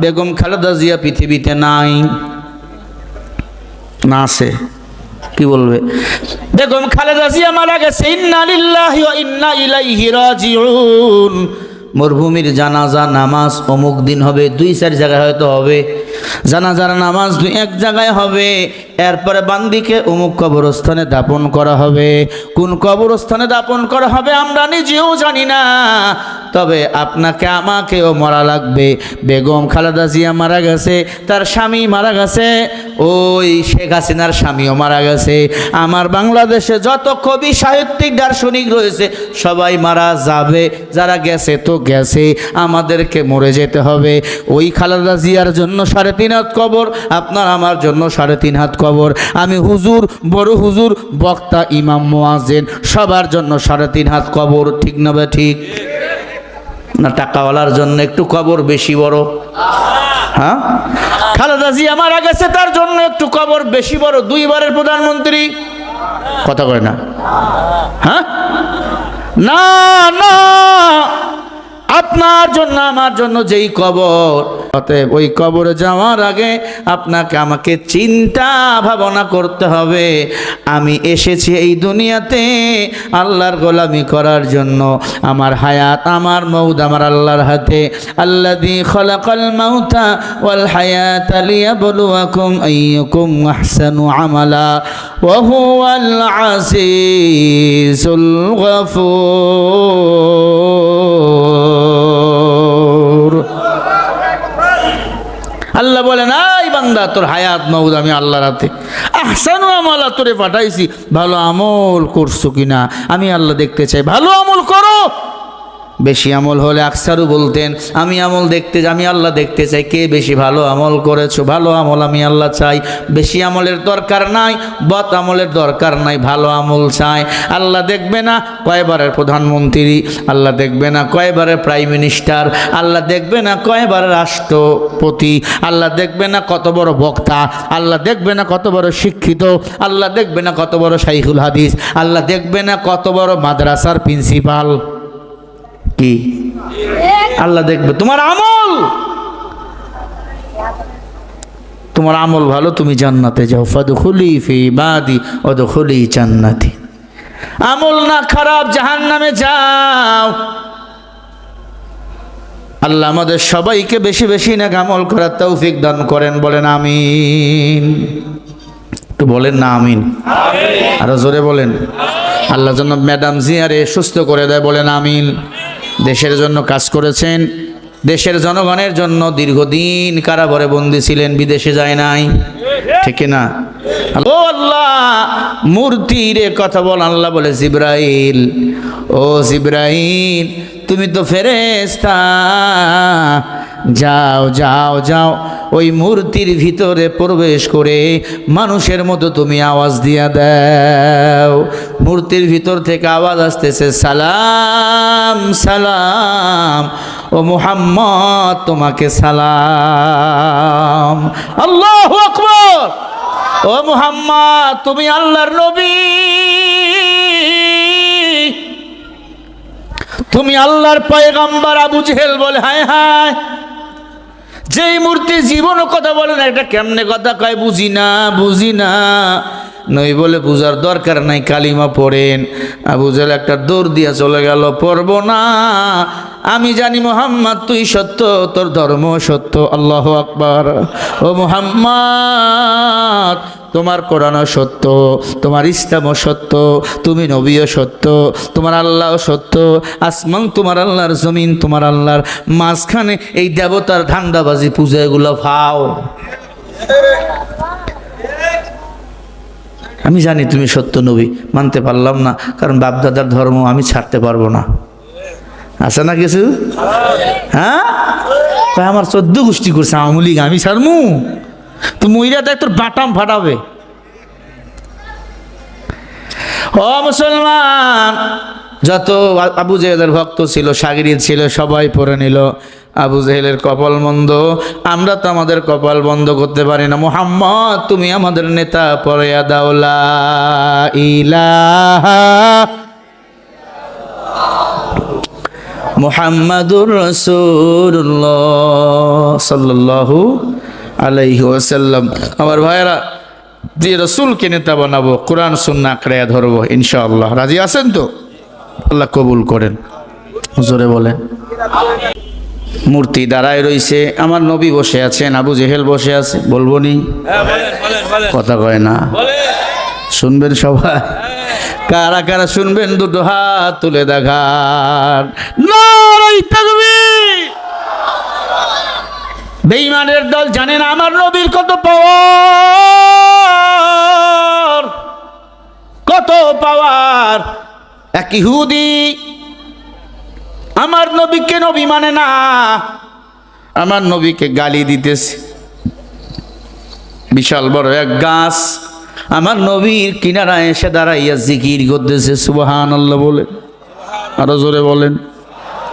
বেগম খালেদা জিয়া পৃথিবীতে নাই। না আছে। কি বলবে? বেগম খালেদা জিয়া মারা গেছে। ইন্না লিল্লাহি ওয়া ইন্না ইলাইহি রাজিউন। মরুভূমির জানাজা নামাজ অমুক দিন হবে, দুই চার জায়গায় হয়তো হবে। জানাজার নামাজ দুই এক জায়গায় হবে। এরপরে বান্দিকে অমুক কবরস্থানে দাপন করা হবে। কোন কবরস্থানে দাপন করা হবে আমরা নিজেও জানি না। তবে আপনাকে, আমাকেও মরা লাগবে। বেগম খালেদা জিয়া মারা গেছে, তার স্বামী মারা গেছে, ওই শেখ হাসিনার স্বামীও মারা গেছে। আমার বাংলাদেশে যত কবি, সাহিত্যিক, দার্শনিক রয়েছে, সবাই মারা যাবে। যারা গেছে তো গেছে, আমাদেরকে মরে যেতে হবে। ওই খালেদা জিয়ার জন্য সাড়ে তিন হাত কবর, আপনার আমার জন্য সাড়ে তিন হাত কবর। আমি হুজুর, বড় হুজুর, বক্তা, ইমাম মোয়াজেন সবার জন্য সাড়ে তিন হাত কবর, ঠিক না ঠিক? না, টাকাওয়ালার জন্য একটু কবর বেশি বড়। হ্যাঁ? খালেদা জিয়া মারা গেছে, তার জন্য একটু কবর বেশি বড়। দুইবারের প্রধানমন্ত্রী। কথা কয় না। হ্যাঁ? না না। আপনার জন্য, আমার জন্য যেই কবর অতএব ওই কবরে যাওয়ার আগে আপনাকে আমাকে চিন্তা ভাবনা করতে হবে। আমি এসেছি এই দুনিয়াতে আল্লাহর গোলামি করার জন্য। আমার হায়াত, আমার মৌদ আমার আল্লাহর হাতে। আল্লাদি খলাকাল মাউতা ওয়াল হায়াত লিয়াবলুয়াকুম আইয়ুকুম আহসানু আমালা। হুয়াল আজিজুল গফুর। আল্লাহ বলেন আই বান্দা, তোর হায়াত মৌদ আমি আল্লাহ রাতে। আহসানু আমলা তোরে পাঠাইছি। ভালো আমল করছ কিনা? আমি আল্লাহ দেখতে চাই। ভালো আমল করো। বেশি আমল হলে আকসারু বলতেন, আমি আমল দেখতে আমি আল্লাহ দেখতে চাই। কে বেশি ভালো আমল করেছ? ভালো আমল আমি আল্লাহ চাই। বেশি আমলের দরকার নাই, বদ আমলের দরকার নাই, ভালো আমল চাই। আল্লাহ দেখবে না কয়বারের প্রধানমন্ত্রী, আল্লাহ দেখবে না কয়বারের প্রাইম মিনিস্টার, আল্লাহ দেখবে না কয়বারের রাষ্ট্রপতি, আল্লাহ দেখবে না কত বড় বক্তা, আল্লাহ দেখবে না কত বড় শিক্ষিত, আল্লাহ দেখবে না কত বড় শাইখুল হাদিস, আল্লাহ দেখবে না কত বড় মাদ্রাসার প্রিন্সিপাল। কি? আল্লাহ দেখবে। তোমার আমল! তোমার আমল ভালো, তুমি জান্নাতে যাও। ফাদখুলি ফি বাদি অদখুলি জান্নাতি। আমল না খারাপ, জাহান্নামে যাও। আল্লাহ আমাদের সবাইকে বেশি বেশি না আমল করার তৌফিক দান করেন, বলেন আমিন। একটু বলেন না আমিন। আরও জোরে বলেন। আল্লাহ জন্য ম্যাডাম জিয়ারে সুস্থ করে দেয়, বলেন আমিন। দেশের জন্য কাজ করেছেন, দেশের জনগণের জন্য দীর্ঘদিন কারাবরে বন্দি ছিলেন, বিদেশে যায় নাই। ঠিক না? ও আল্লাহ, মূর্তির কথা বল, আল্লাহ বলে, জিব্রাইল, ও জিব্রাইল, তুমি তো ফেরেস্তা যাও যাও যাও। ওই মূর্তির ভিতরে প্রবেশ করে মানুষের মতো তুমি আওয়াজ দিয়া দাও। মূর্তির ভিতর থেকে আওয়াজ আসতেছে, সালাম সালাম, ও মুহাম্মদ, তোমাকে সালাম। আল্লাহ আকবর। ও মুহাম্মদ, তুমি আল্লাহর নবী। তুমি আল্লাহর পয়গাম্বার আবু জেহেল বলে, হায় হায় যেই মূর্তি জীবন কথা বলে না এটা কেমনে কথা কয়, বুঝি না বুঝি না। নই বলে বুঝার দরকার নাই, কালিমা পড়েন। আবু একটা দৌড় দিয়া চলে গেল, পড়ব না। আমি জানি মোহাম্মদ, তুই সত্য, তোর ধর্ম সত্য, আল্লাহ আকবার। ও মোহাম্মদ তোমার কোরআনও সত্য, তোমার ইসলামও সত্য, তুমি নবীও সত্য, তোমার আল্লাহও সত্য, আসমান তোমার আল্লাহর, জমিন তোমার আল্লাহর, মাঝখানে এই দেবতার ধান্দাবাজি পূজা এগুলো ফাও আমি জানি তুমি সত্য নবী, মানতে পারলাম না, কারণ বাপদাদার ধর্ম আমি ছাড়তে পারব না। আছে না কিছু? হ্যাঁ? কয়, আমার চোদ্দ গোষ্ঠী করছে, আওয়ামী লীগ, আমি ছাড়মু? তো মহিলা দেখ তোর বাটাম ফাটাবে। ও মুসলমান, যত আবু জেহেলের ভক্ত ছিল, সাগরিদ ছিল, সবাই পড়ে নিল। আবু জেহেলের কপাল বন্ধ আমরা তো আমাদের কপাল বন্ধ করতে পারি না। মোহাম্মদ, তুমি আমাদের নেতা পরে ইলাহা মুহাম্মাদুর রসুল্লাহ সাল্লাল্লাহু আলাইহি ওয়াসাল্লাম। আমার ভাইয়েরা যে রসুলকে নেতা বানাবো, কোরআন, সুন্না আঁকড়াইয়া ধরবো, ইনশাআল্লাহ। রাজি আছেন তো? আল্লাহ কবুল করেন। জোরে বলেন। মূর্তি দাঁড়ায় রইছে। আমার নবী বসে আছেন, আবু জেহেল বসে আছে। বলব নি? কথা কয় না। শুনবেন সবাই? কারা কারা শুনবেন? দুটো হাত তুলে দেখার বেঈমানের দল জানেন আমার নবীর কত পাওয়ার কত পাওয়ার এক ইহুদি আমার নবীকে নবী মানে না। আমার নবীকে গালি দিতেছে। বিশাল বড় এক গাছ। আমার নবীর কিনারায় এসে দাঁড়াইয়া জিকির করতেছে সুবাহান আল্লাহ বলে। আরও জোরে বলেন।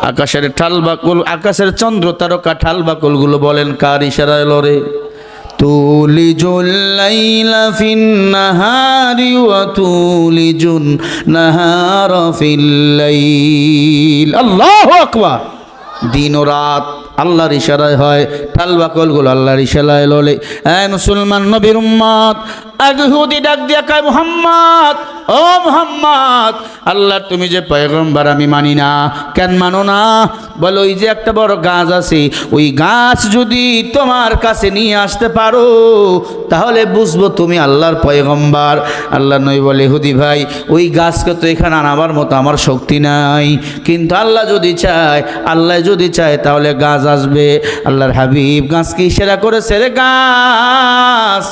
আকাশের ঠাল বাকুল আকাশের চন্দ্র তারকা ঠাল বাকুলগুলো বলেন, কার ইশারায় লরে লাইলা ফিন নাহারি ওয়া তুলিজুন নাহারা ফিল লাইল আল্লাহু আকবার। দিন ও রাত আল্লাহর ইশারায় হয় ঠাল বাকলগুলো আল্লাহর ইশারায় ললে। এ মুসলমান নবীর উম্মাদ আগহুদি ডাক দিয়া কায় মুহাম্মদ ও মুহাম্মদ, আল্লাহ তুমি যে পয়গম্বর, আমি মানি না। কেন মানো না? বলো, ওই যে একটা বড় গাছ আছে, ওই গাছ যদি তোমার কাছে নিয়ে আসতে পারো, তাহলে বুঝব তুমি আল্লাহর পয়গম্বর। আল্লাহ নই বলে, হুদি ভাই, ওই গাছকে তো এখানে আনাবার মতো আমার শক্তি নাই। কিন্তু আল্লাহ যদি চায়, আল্লাহ যদি চায়, তাহলে গাছ আসবে। আল্লাহর হাবিব গাছকে ইশারা করে রে গাছ।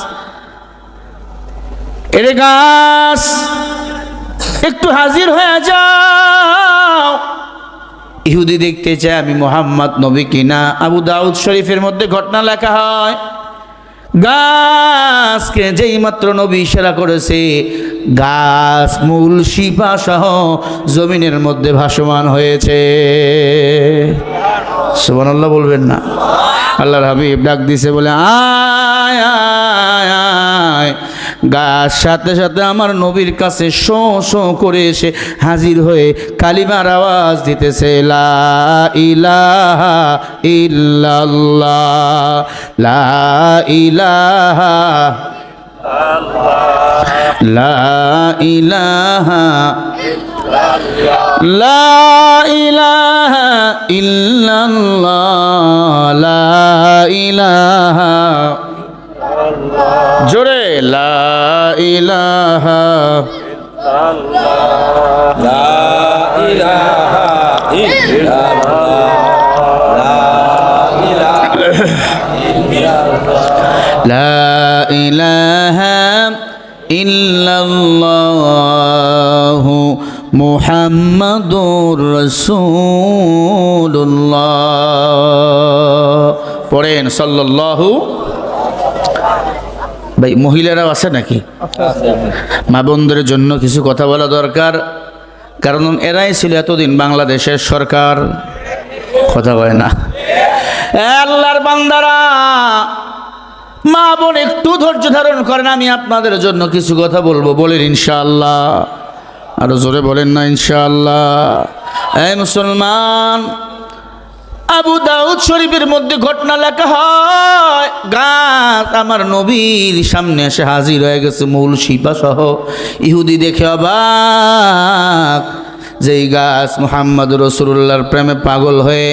এরে গাছ, একটু হাজির হয়ে যাও। ইহুদি দেখতে চায় আমি মোহাম্মদ নবী কিনা। আবু দাউদ শরীফের মধ্যে ঘটনা লেখা হয়, গাছকে যেই মাত্র নবী ইশারা করেছে, গাছ, মূল শিপা সহ জমিনের মধ্যে ভাসমান হয়েছে। সুবহানাল্লাহ বলবেন না। আল্লাহর হাবিব ডাক দিছে বলে, আয় গাছ, সাথে সাথে আমার নবীর কাছে শো শো করে এসে হাজির হয়ে কালিমার আওয়াজ দিতেছে, লা ইলাহা ইল্লাল্লাহ, লা ইলাহা লা ইলাহা লা ইলাহা ইল্লাল্লাহ, লা ইলাহা জোরে লা ইলাহা লা ইলাহা ইল্লাল্লাহ মুহাম্মাদুর রাসূলুল্লাহ। পড়েন সাল্লাল্লাহু ভাই, মহিলারাও আছে নাকি? মা বোনদের জন্য কিছু কথা বলা দরকার। কারণ এরাই ছিল এতদিন বাংলাদেশের সরকার। কথা কয় না। আল্লাহর বান্দারা, মা বোন একটু ধৈর্য ধারণ করেন, আমি আপনাদের জন্য কিছু কথা বলব। বলেন, ইনশাআল্লাহ। আরও জোরে বলেন না, ইনশাআল্লাহ। এই মুসলমান আবু দাউদ শরীফের মধ্যে ঘটনা লেখা হয়। গাছ আমার নবীর সামনে এসে হাজির হয়ে গেছে, মূল শিপা সহ। ইহুদি দেখে অবাক যেই গাছ মোহাম্মদ রসুল্লাহর প্রেমে পাগল হয়ে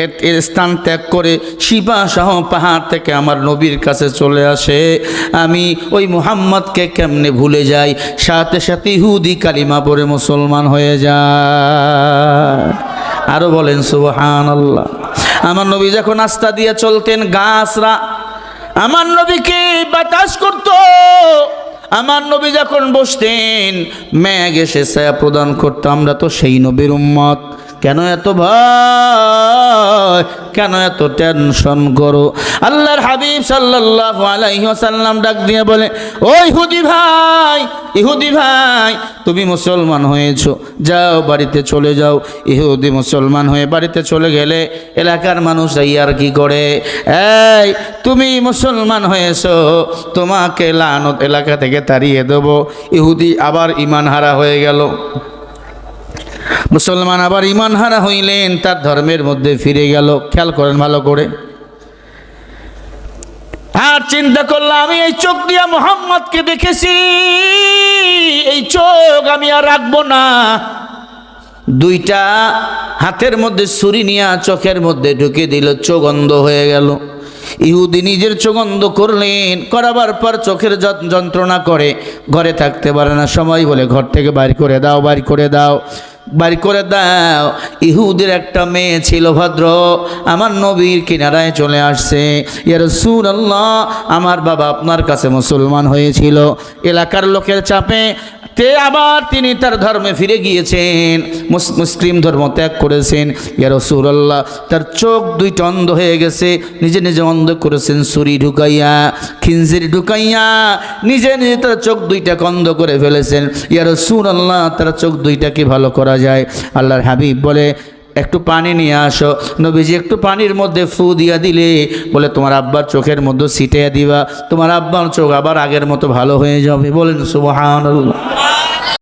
এর এর স্থান ত্যাগ করে শিপা সহ পাহাড় থেকে আমার নবীর কাছে চলে আসে। আমি ওই মুহাম্মদকে কেমনে ভুলে যাই? সাথে সাথে ইহুদি কালিমা পরে মুসলমান হয়ে যায়। আরও বলেন সুবহান আল্লাহ আমার নবী যখন আস্থা দিয়ে চলতেন গাছরা, আমার নবীকে বাতাস করত। আমার নবী যখন বসতেন, ম্যাগ এসে ছায়া প্রদান করতো। আমরা তো সেই নবীর উম্মত। কেন এত ভয়? কেন এত টেনশন করো? আল্লাহর হাবিব সাল্লাল্লাহু আলাইহি ওয়াসাল্লাম ডাক দিয়ে বলে ওই ইহুদি ভাই ইহুদি ভাই, তুমি মুসলমান হয়েছো। যাও, বাড়িতে চলে যাও। ইহুদি মুসলমান হয়ে বাড়িতে চলে গেলে এলাকার মানুষ এই আর কি করে? এই, তুমি মুসলমান হয়েছো, তোমাকে লানত এলাকা থেকে তাড়িয়ে দেবো। ইহুদি আবার ইমান হারা হয়ে গেল। মুসলমান আবার ইমান হারা হইলেন, তার ধর্মের মধ্যে ফিরে গেল। খেয়াল করেন ভালো করে। আর চিন্তা করলাম, আমি এই চোখ দিয়া মোহাম্মদকে দেখেছি, এই চোখ আমি আর রাখব না। দুইটা হাতের মধ্যে ছুরি নিয়া চোখের মধ্যে ঢুকে দিল, চোখ অন্ধ হয়ে গেল। ইহুদি নিজের চোখ অন্ধ করলেন, করাবার পর চোখের যন্ত্রণা করে, ঘরে থাকতে পারে না। সময় বলে ঘর থেকে বাইর করে দাও, বাইর করে দাও। বাড়ি করে দাও। ইহুদের একটা মেয়ে ছিল ভদ্র, আমার নবীর কিনারায় চলে আসছে। ইয়ার সুর আল্লাহ আমার বাবা আপনার কাছে মুসলমান হয়েছিল। এলাকার লোকের চাপে তে আবার তিনি তার ধর্মে ফিরে গিয়েছেন মুসলিম ধর্ম ত্যাগ করেছেন। ইয়ার আল্লাহ তার চোখ দুইটা অন্ধ হয়ে গেছে, নিজে নিজে অন্ধ করেছেন সুরি ঢুকাইয়া। খিনজির ঢুকাইয়া নিজে নিজে তার চোখ দুইটা কন্ধ করে ফেলেছেন। ইয়ার আল্লাহ তার চোখ দুইটাকে ভালো করা যায়? আল্লাহর হাবিব বলে, একটু পানি নিয়ে আসো। নবীজি একটু পানির মধ্যে ফু দিয়া দিলে, বলে, তোমার আব্বার চোখের মধ্যে ছিটিয়ে দিবা। তোমার আব্বার চোখ আবার আগের মতো ভালো হয়ে যাবে। বলেন, সুবহানাল্লাহ।